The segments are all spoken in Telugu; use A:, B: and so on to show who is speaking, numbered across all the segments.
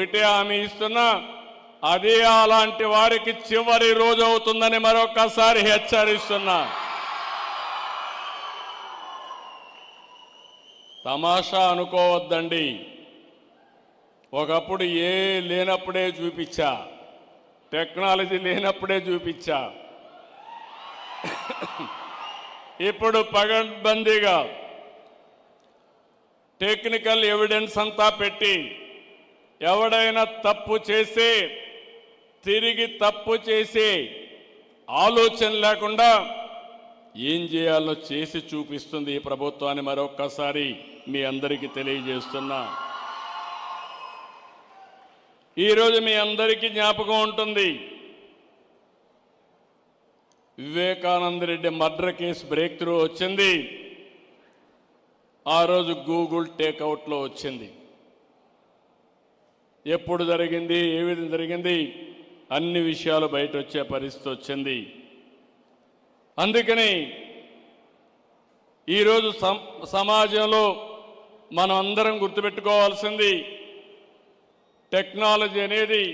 A: ఒకటే హామీ ఇస్తున్నా. అదే అలాంటి వారికి చివరి రోజు అవుతుందని మరొకసారి హెచ్చరిస్తున్నా. తమాషా అనుకోవద్దండి. ఒకప్పుడు ఏ లేనప్పుడే చూపించా. టెక్నాలజీ లేనప్పుడే చూపించా. ఇప్పుడు పగడ్బందీగా టెక్నికల్ ఎవిడెన్స్ అంతా పెట్టి ఎవడైనా తప్పు చేసి తిరిగి తప్పు చేసి ఆలోచన లేకుండా ఏం చేయాలో చేసి చూపిస్తుంది ఈ ప్రభుత్వాన్ని మరొక్కసారి మీ అందరికీ తెలియజేస్తున్నా. ఈరోజు మీ అందరికీ జ్ఞాపకం ఉంటుంది. Vivekananda Reddy murder case breakthrough వచ్చింది. ఆ రోజు గూగుల్ టేక్అవుట్లో వచ్చింది. ఎప్పుడు జరిగింది ఏ విధంగా జరిగింది అన్ని విషయాలు బయట వచ్చే పరిస్థితి వచ్చింది. అందుకని ఈరోజు సమాజంలో మనం అందరం గుర్తుపెట్టుకోవాల్సింది టెక్నాలజీ అనేది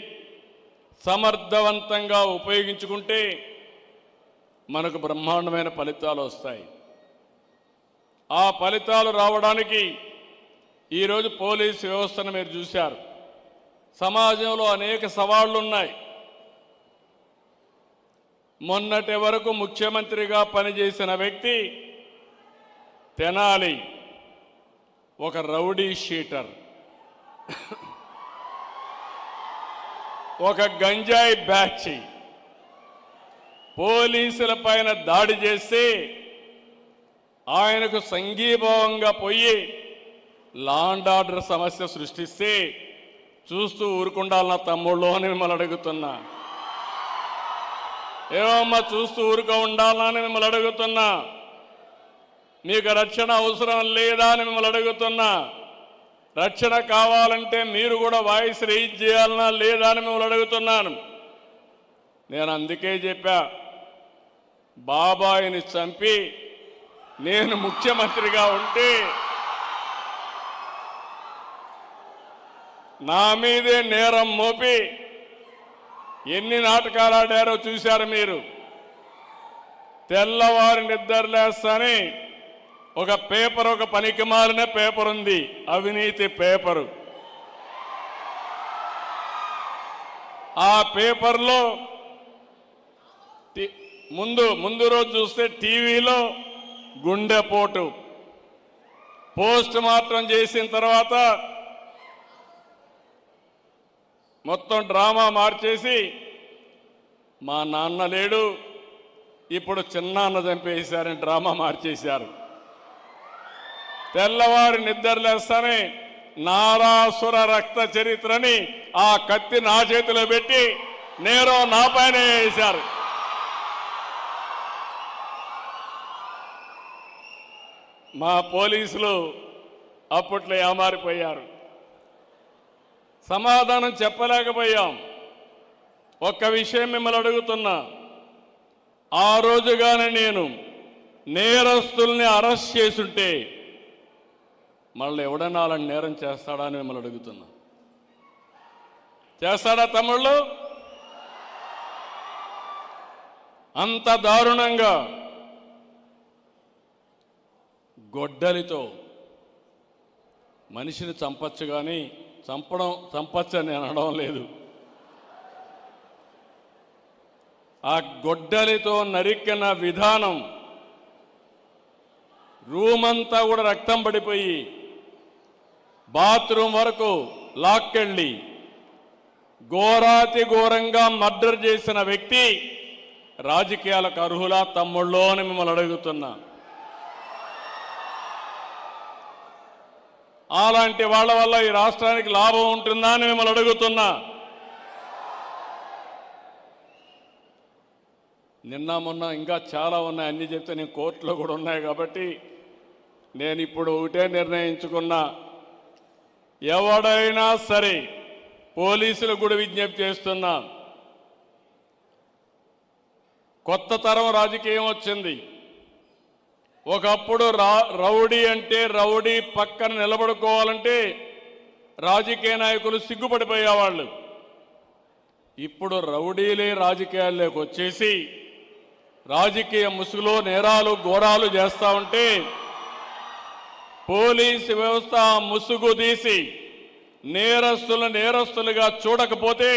A: సమర్థవంతంగా ఉపయోగించుకుంటే మనకు బ్రహ్మాండమైన ఫలితాలు వస్తాయి. ఆ ఫలితాలు రావడానికి ఈరోజు పోలీస్ వ్యవస్థను మీరు చూశారు. సమాజంలో అనేక సవాళ్ళు ఉన్నాయి మొన్నటి వరకు ముఖ్యమంత్రిగా పనిచేసిన వ్యక్తి తెనాలి ఒక రౌడీ షీటర్. ఒక గంజాయి బ్యాచి. పోలీసుల పైన దాడి చేస్తే ఆయనకు సంఘీభావంగా పోయి లాండ్ ఆర్డర్ సమస్య సృష్టిస్తే చూస్తూ ఊరుకుండాలన్న తమ్ముళ్ళు అని మిమ్మల్ని అడుగుతున్నా. ఏమమ్మా చూస్తూ ఊరుక ఉండాలని మిమ్మల్ని అడుగుతున్నా. మీకు రక్షణ అవసరం లేదా అని మిమ్మల్ని అడుగుతున్నా. రక్షణ కావాలంటే మీరు కూడా వాయిస్ రేజ్ చేయాలన్నా లేదా అని మిమ్మల్ని అడుగుతున్నాను. నేను అందుకే చెప్పా బాబాయిని చంపి నేను ముఖ్యమంత్రిగా ఉంటే నా మీదే నేరం మోపి ఎన్ని నాటకాలు ఆడారో చూశారు మీరు? తెల్లవారి నిద్రలేస్తాని ఒక పేపర్ ఒక పనికి మారిన పేపర్ ఉంది. అవినీతి పేపరు. ఆ పేపర్లో ముందు ముందు రోజు చూస్తే టీవీలో గుండెపోటు. పోస్ట్ మార్టం చేసిన తర్వాత మొత్తం డ్రామా మార్చేసి మా నాన్న లేడు. ఇప్పుడు చిన్నాన్న చంపేశారని డ్రామా మార్చేశారు. తెల్లవారు నిద్రలేస్తానే నారాసుర రక్త చరిత్రని ఆ కత్తి నా చేతిలో పెట్టి నేరో నా పైన వేశారు. మా పోలీసులు అప్పట్లో ఏమారిపోయారు? సమాధానం చెప్పలేకపోయాం. ఒక్క విషయం మిమ్మల్ని అడుగుతున్నా. ఆ రోజుగానే నేను నేరస్తుల్ని అరెస్ట్ చేసుంటే మళ్ళీ ఎవడన్నా అలాంటి నేరం చేస్తాడా అని మిమ్మల్ని అడుగుతున్నా. చేస్తాడా తమ్ముళ్ళు? అంత దారుణంగా గొడ్డలితో మనిషిని చంపచ్చు కానీ చంపడం చంపచ్చని నేను అనడం లేదు. ఆ గొడ్డలితో నరికిన విధానం రూమ్ అంతా కూడా రక్తం పడిపోయి బాత్రూమ్ వరకు లాక్కెళ్ళి ఘోరాతి ఘోరంగా మర్డర్ చేసిన వ్యక్తి రాజకీయాలకు అర్హులా తమ్ముళ్ళో అని మిమ్మల్ని అడుగుతున్నా. అలాంటి వాళ్ళ వల్ల ఈ రాష్ట్రానికి లాభం ఉంటుందా అని మిమ్మల్ని అడుగుతున్నా. నిన్న మొన్న ఇంకా చాలా ఉన్నాయి. అన్ని చెప్తే నేను కోర్టులో కూడా ఉన్నాయి కాబట్టి నేను ఇప్పుడు ఒకటే నిర్ణయించుకున్నా. ఎవడైనా సరే పోలీసులు కూడా విజ్ఞప్తి చేస్తున్నా. కొత్త తరం రాజకీయం వచ్చింది. ఒకప్పుడు రా రౌడీ అంటే రౌడీ పక్కన నిలబడుకోవాలంటే రాజకీయ నాయకులు సిగ్గుపడిపోయేవాళ్ళు. ఇప్పుడు రౌడీలే రాజకీయాల్లోకి వచ్చేసి రాజకీయ ముసుగులో నేరాలు ఘోరాలు చేస్తా ఉంటే పోలీసు వ్యవస్థ ముసుగు తీసి నేరస్తులు నేరస్తులుగా చూడకపోతే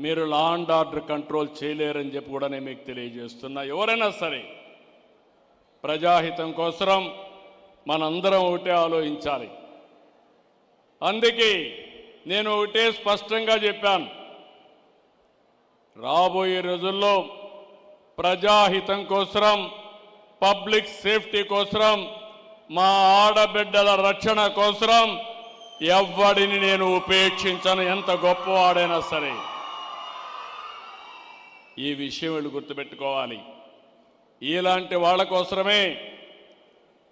A: మీరు లా అండ్ ఆర్డర్ కంట్రోల్ చేయలేరని చెప్పి కూడా నేను మీకు తెలియజేస్తున్నా. ఎవరైనా సరే ప్రజాహితం కోసం మనందరం ఒకటే ఆలోచించాలి. అందుకే నేను ఒకటే స్పష్టంగా చెప్పాను. రాబోయే రోజుల్లో ప్రజాహితం కోసం పబ్లిక్ సేఫ్టీ కోసం మా ఆడబిడ్డల రక్షణ కోసం ఎవ్వడిని నేను ఉపేక్షించను ఎంత గొప్పవాడైనా సరే. ఈ విషయం వీళ్ళు గుర్తుపెట్టుకోవాలి. ఇలాంటి వాళ్ళ కోసమే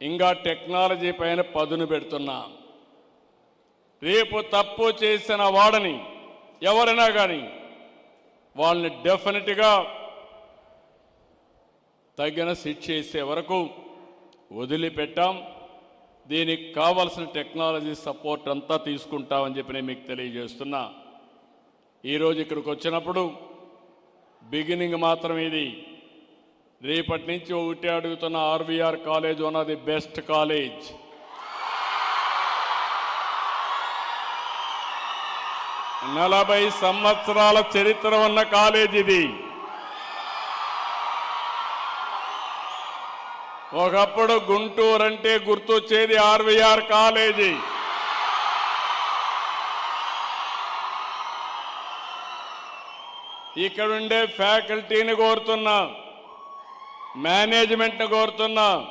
A: ఇంకా టెక్నాలజీ పైన పదును పెడుతున్నా. రేపు తప్పు చేసిన వాడని ఎవరైనా కానీ వాళ్ళని డెఫినెట్గా తగిన శిక్ష చేసే వరకు వదిలిపెట్టాం. దీనికి కావలసిన టెక్నాలజీ సపోర్ట్ అంతా తీసుకుంటామని చెప్పి నేను మీకు తెలియజేస్తున్నా. ఈరోజు ఇక్కడికి వచ్చినప్పుడు బిగినింగ్ మాత్రం ఇది. రేపటి నుంచి ఒకటి అడుగుతున్న RVR college one of the best college. నలభై సంవత్సరాల చరిత్ర ఉన్న కాలేజ్ ఇది. ఒకప్పుడు గుంటూరు అంటే గుర్తొచ్చేది ఆర్వీఆర్ కాలేజీ. ఇక్కడ ఉండే ఫ్యాకల్టీని కోరుతున్నాం. మేనేజ్మెంట్ని కోరుతున్నా.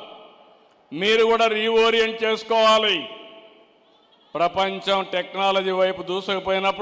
A: మీరు కూడా రీఓరియంట్ చేసుకోవాలి. ప్రపంచం టెక్నాలజీ వైపు దూసుకుపోయినప్పుడు